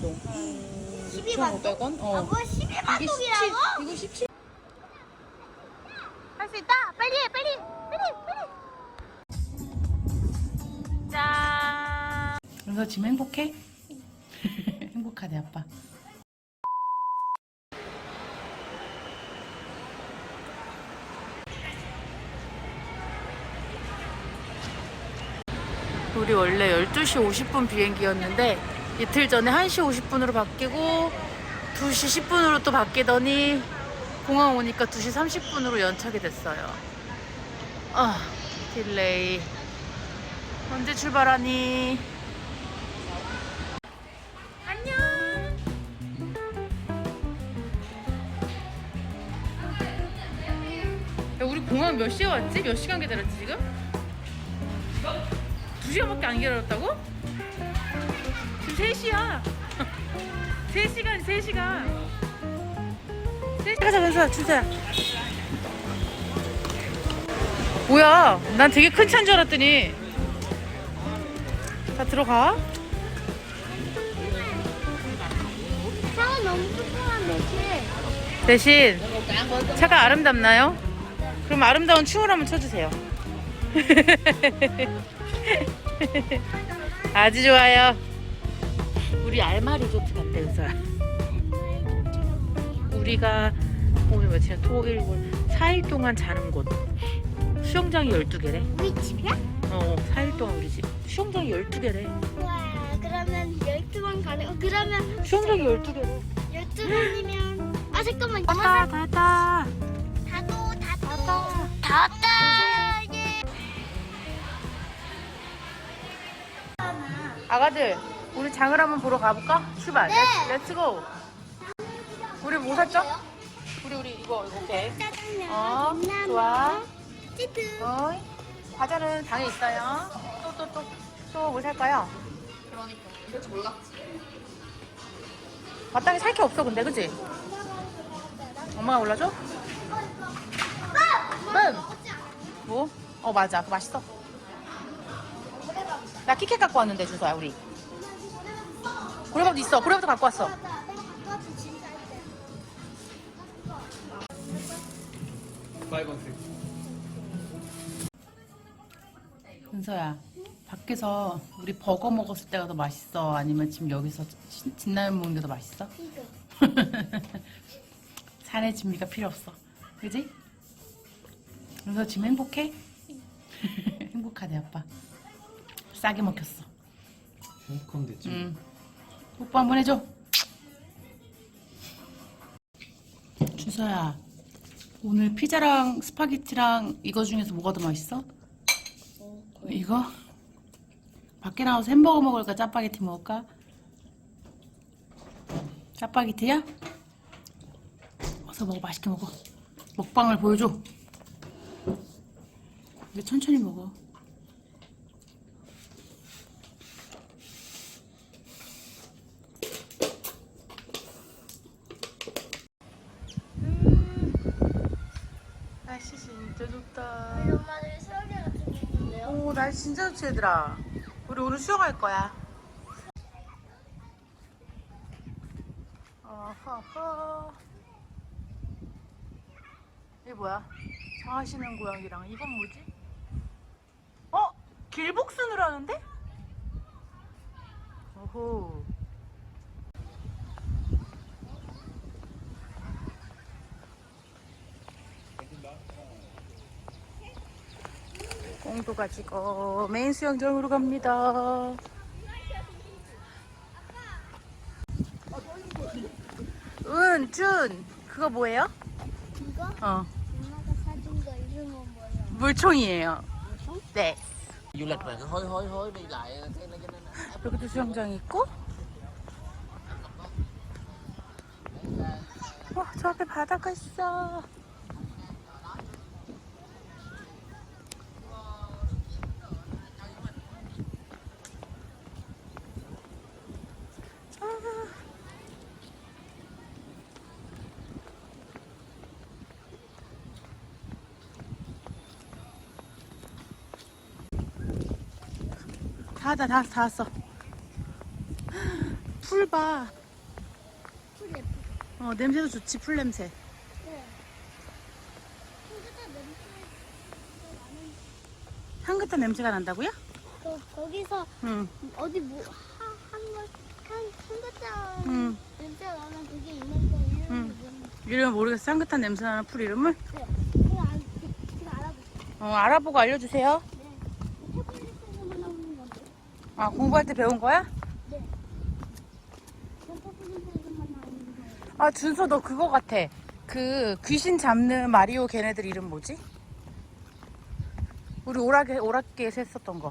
동. 12만 동? 6,500원? 어. 뭐 12만 이게 17, 동이라고? 이거 17. 할 수 있다. 빨리 해, 빨리, 빨리, 빨리. 짠. 그래서 지금 행복해? 행복하대 아빠. 우리 원래 12시 50분 비행기였는데 이틀 전에 1시 50분으로 바뀌고 2시 10분으로 또 바뀌더니 공항 오니까 2시 30분으로 연착이 됐어요. 아, 딜레이. 언제 출발하니? 안녕. 야, 우리 공항 몇 시에 왔지? 몇 시간 기다렸지 지금? 두 시간밖에 안 기다렸다고? 지금 3시야. 3시간, 3시간. 3시간. 가자, 변수야, 준서야. 뭐야? 난 되게 큰 차인 줄 알았더니. 자, 들어가. 차가 너무 조그만 대신 대신 차가 아름답나요? 그럼 아름다운 춤을 한번 춰주세요. 아주 좋아요. 우리 알마 리조트 갔대 은서야. 우리가 오늘 며칠이야? 토일 월 4일 동안 자는 곳. 수영장이 12개래. 우리 집이야? 어, 4일 동안 우리 집. 수영장이 12개래. 와, 그러면 12번 가네. 어, 그러면 수영장이 12개래. 12번이면 아 잠깐만. 왔다, 다 왔다. 다도 다도 다 왔다. 예. 아가들, 우리 장을 한번 보러 가볼까? 출발. 네. 렛츠, 고 우리 뭐 샀죠? 우리 우리 이거 이거 오케이. 짜장면. 어, 좋아. 어이. 과자는 방에 있어요. 또 또 또 또 뭐 살까요? 마땅히 살 게 없어 근데 그치? 엄마가 골라줘? 응. 뭐? 어 맞아 맛있어. 나 키캣 갖고 왔는데 주소야 우리. 고래밥도 있어. 고래밥도 갖고 왔어. 빨간색. 은서야 밖에서 우리 버거 먹었을 때가 더 맛있어? 아니면 지금 여기서 진- 진라면 먹는 게 더 맛있어? 이거. 산의 진미가 필요 없어 그지? 은서 지금 행복해? 행복하대 아빠 싸게 먹혔어 행복하면 됐지. 응. 뽀뽀 한번 해줘 주서야 오늘 피자랑 스파게티랑 이거 중에서 뭐가 더 맛있어? 이거? 밖에 나가서 햄버거 먹을까 짜파게티 먹을까? 짜파게티야? 어서 먹어 맛있게 먹어 먹방을 보여줘 이제 천천히 먹어 날씨 진짜 좋다 엄마들 수영장 같은 게 있는데요. 오, 날씨 진짜 좋지, 얘들아. 우리 오늘 수영할 거야. 어허허. 이게 뭐야? 정하시는 고양이랑 이건 뭐지? 어? 길복순을 하는데? 오호. 꽁도 가지고 메인 수영장으로 갑니다. 은, 준, 그거 뭐예요? 이거 어, 엄마가 사준 거 이름은 뭐야? 물총이에요. 네. du lại cho nên là 여기도 수영장이 있고. 와, 저 앞에 바다가 있어. 다, 다, 다, 다 왔어. 풀 봐. 풀 예쁘. 어, 냄새도 좋지, 풀 냄새. 네. 향긋한 냄새가 난다고요? 거, 거기서 응. 어디 뭐한한한 한글자 응. 냄새 나는 그게 있는데 이름이 응. 뭔지 이름은 모르겠어. 향긋한 냄새 나는 풀 이름을? 네. 그거 안 그- 알아볼게요. 어, 알아보고 알려주세요. 네. 태블릿에서만 나오는 건데. 아, 공부할 때 배운 거야? 네. 아, 준서 너 그거 같아. 그 귀신 잡는 마리오 걔네들 이름 뭐지? 우리 오락에, 오락기에서 했었던 거.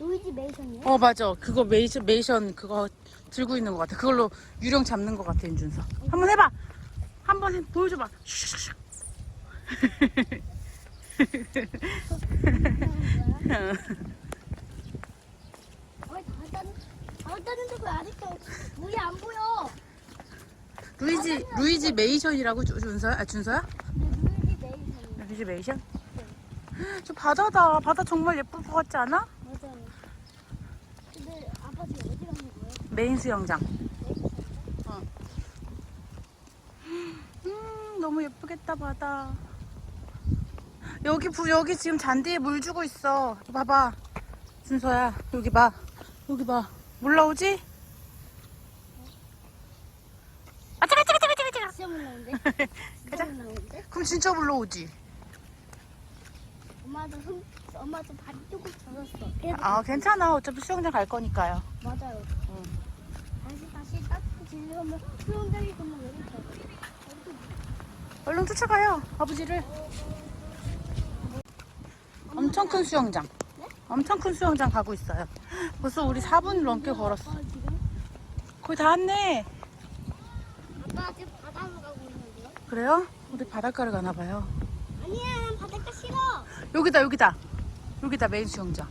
루이지 메이션이요? 어, 맞아. 그거 메이션, 메이션 그거 들고 있는 것 같아. 그걸로 유령 잡는 것 같아, 윤준서. 한번 해봐. 한번 해, 보여줘봐. 슉슉슉. 어, 다 왔다는, 왜 아직도 물이 안 보여? 루이지, 루이지 메이션이라고, 주- 준서야? 아, 준서야? 네, 루이지 메이션이요. 루이지 메이션? 저 바다다. 바다 정말 예쁠 것 같지 않아? 맞아요. 근데 아빠 지금 어디 가는 거예요? 메인 수영장. 메이션. 음, 너무 예쁘겠다, 바다. 여기, 부, 여기 지금 잔디에 물 주고 있어. 봐봐. 준서야, 여기 봐. 여기 봐. 올라오지? 아, 짜가. 진짜 물 나오는데? 진짜 물 나오는데? 그럼 진짜 물러오지? 엄마도 손, 엄마도 발이 조금 젖었어. 그래도 아, 괜찮아. 어차피 수영장 갈 거니까요. 맞아요. 응. 다시 다시 따뜻해지려면 수영장이 이렇게 어디 얼른 쫓아가요, 아버지를. 엄청 큰 수영장. 네? 엄청 큰 수영장 가고 있어요. 벌써 우리 4분 넘게 걸었어. 거의 다 왔네. 아빠 지금 바다로 가고 있는데요? 그래요? 우리 바닷가를 가나 봐요. 아니야 바닷가 싫어. 여기다, 여기다. 여기다, 메인 수영장.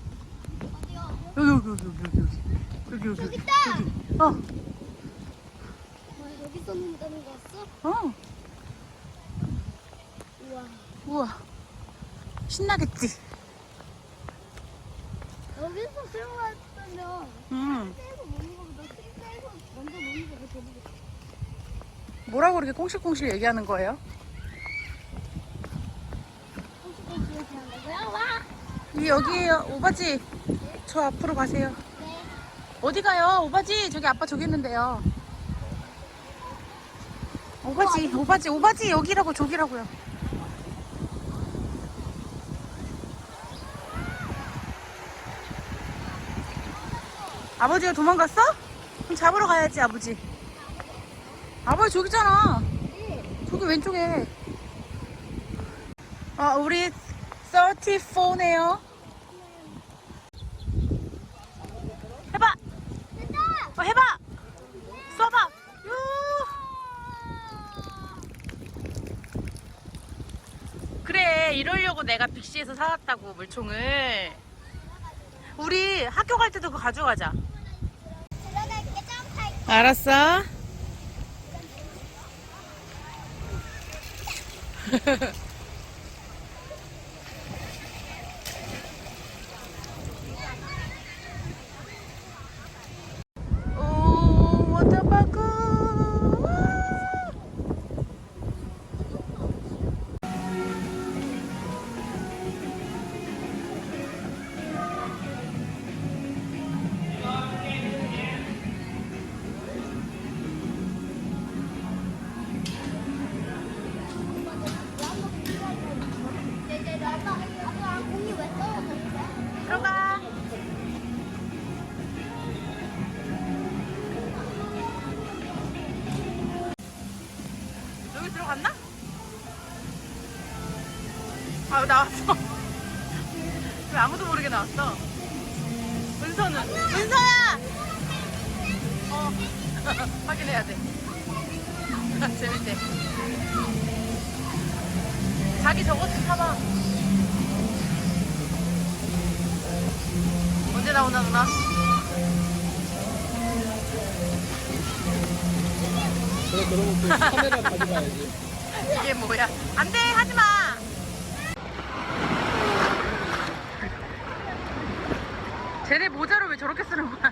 어디요? 여기, 여기, 여기, 여기, 여기. 여기, 여기. 여기 있다. 여기. 어, 뭐 여기서 논다는 거였어? 어. 우와. 우와. 신나겠지? 여기서 수영 음. 뭐라고 그렇게 꽁실꽁실 얘기하는 거예요? 이 여기에요. 오바지. 저 앞으로 가세요. 네. 어디 가요? 오바지. 저기 아빠 저기 있는데요. 오바지, 오바지, 오바지 여기라고 저기라고요. 아버지가 도망갔어? 그럼 잡으러 가야지 아버지. 아버지 저기잖아. 저기 왼쪽에. 아 우리 34네요. 해봐. 어, 해봐. 쏴봐. 유. 그래, 이러려고 내가 빅시에서 사왔다고 물총을. 우리 학교 갈 때도 그거 가져가자. 들어갈게 점프할게. 알았어. 확인해야 돼. 재밌대. 자기 저것 좀 사봐. 언제 나오나 누나? 그러면 그 카메라 가져가야지. 이게 뭐야? 안 돼 하지 마. 쟤네 모자를 왜 저렇게 쓰는 거야?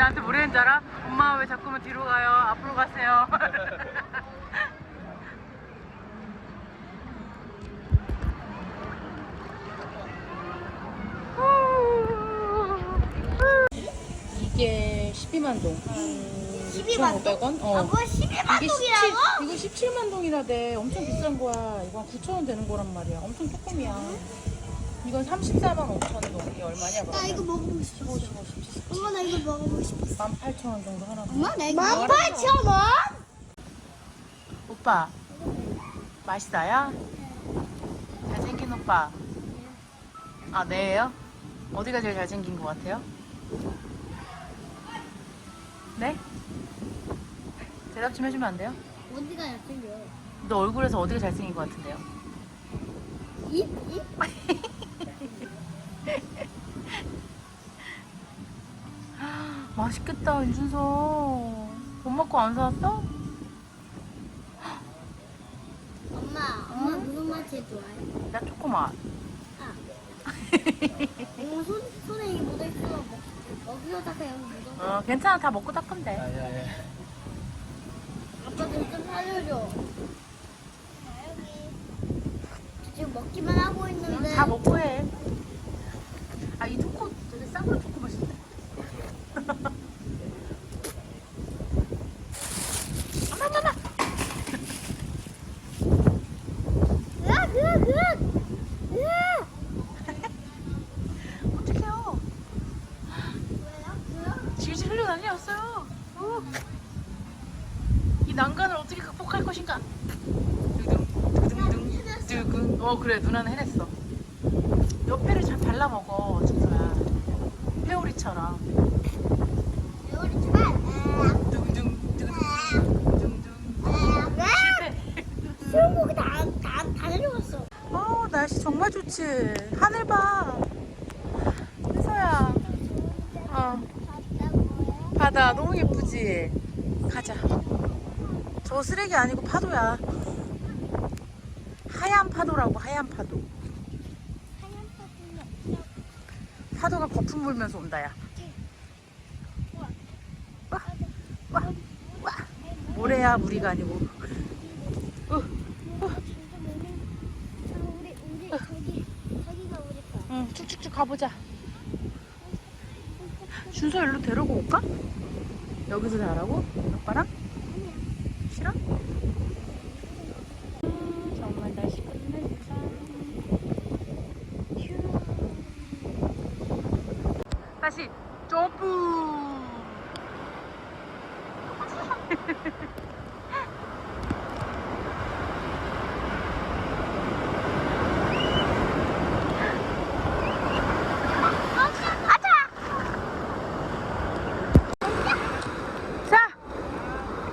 나한테 뭐라는 줄 알아? 엄마 왜 자꾸만 뒤로 가요? 앞으로 가세요. 이게 12만 동. 12만 9,500원? 어. 아, 뭐 12만 이게 동이라고? 17, 이거 17만 동이라대. 엄청 비싼 거야. 이건 9,000원 되는 거란 말이야. 엄청 조금이야. 이건 34만 5천 동. 이게 얼마냐? 나 이거 먹어보고 싶어. 15, 15, 17. 엄마 나 이거 먹어보고 싶어. 18,000원 정도 하나. 엄마 나 이거 18,000원? 오빠 맛있어요? 잘생긴 오빠 아 네요? 어디가 제일 잘생긴 것 같아요? 네? 대답 좀 해주면 안 돼요? 어디가 약생겨? 너 얼굴에서 어디가 잘생긴 것 같은데요? 입? 입? 맛있겠다 윤준서 엄마 거 안 사왔어? 엄마, 엄마 무슨 맛 제일 좋아해? 나 초코맛 아. 엄마 손, 손에 이게 묻어있어. 먹, 먹이려다가 여기 묻어. 어, 괜찮아 다 먹고 닦으면 돼 야야야. 아빠 좀좀 살려줘. 지금 먹기만 하고 있는데. 다 먹고 해. 아, 이 초코 되게 싼거 초코 맛있네. 엄마, 엄마, 엄마. 으악, 으악, 으악! 으악! 어떡해요. 왜요? 으악? 질질 흘려 난리였어요. 어. 이 난간을 어떻게 극복할 것인가? 두둥, 두둥둥, 두둥. 어, 그래, 누나는 해냈어. 옆에를 잘 발라 먹어, 진서야. 회오리처럼. 어 정말 좋지. 하늘 봐. 혜서야. 어. 바다 너무 예쁘지? 가자. 저 쓰레기 아니고 파도야 하얀 파도라고 하얀 파도 파도가 거품 불면서 온다 야. 모래야 무리가 아니고 어, 거. 응, 쭉쭉쭉 가보자. 준서 일로 데리고 올까? 여기서 자라고? 아빠랑? 싫어? 음, 정말 날씨 끝내주자. 휴. 다시 점프. 자,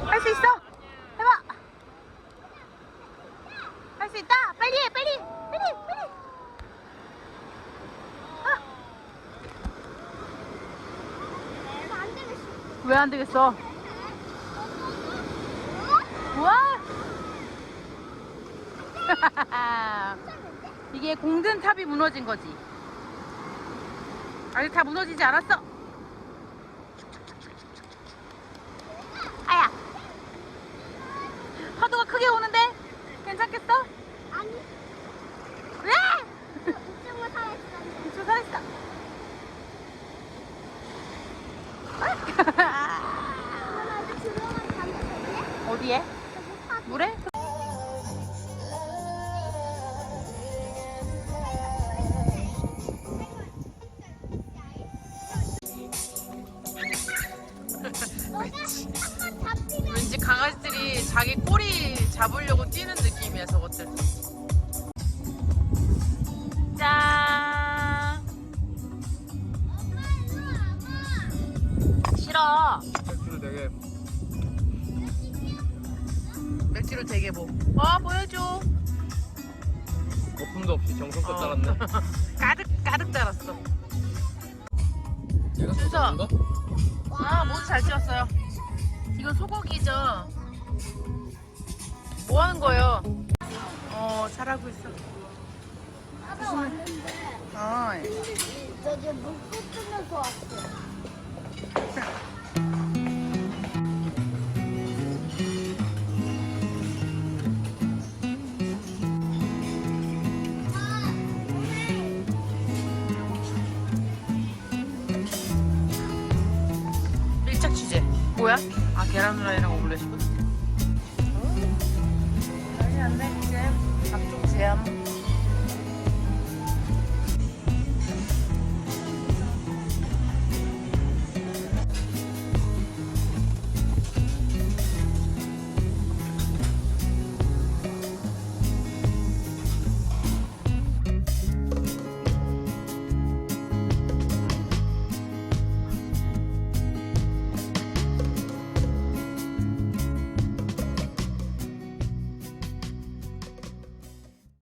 할 수 있어. 해봐. 할 수 있다. 빨리 해, 빨리, 빨리, 빨리. 안 되겠어. 왜 안 되겠어? 우와. 이게 공든 탑이 무너진 거지. 아직 다 무너지지 않았어. 왠지 강아지들이 자기 꼬리 잡으려고 뛰는 느낌이야 저것들 짠! 싫어. 맥주를 되게 맥주를 되게 뭐아 보여줘. 거품도 없이 정성껏 어. 따랐네. 이거 소고기죠. 뭐 하는 거예요? 어 잘하고 있어. 하다 왔는데 어. 저기 물고 뜨면서 왔어. 계란 후라이랑 오믈렛이구나. 아니 안돼 이제 밥좀 제함.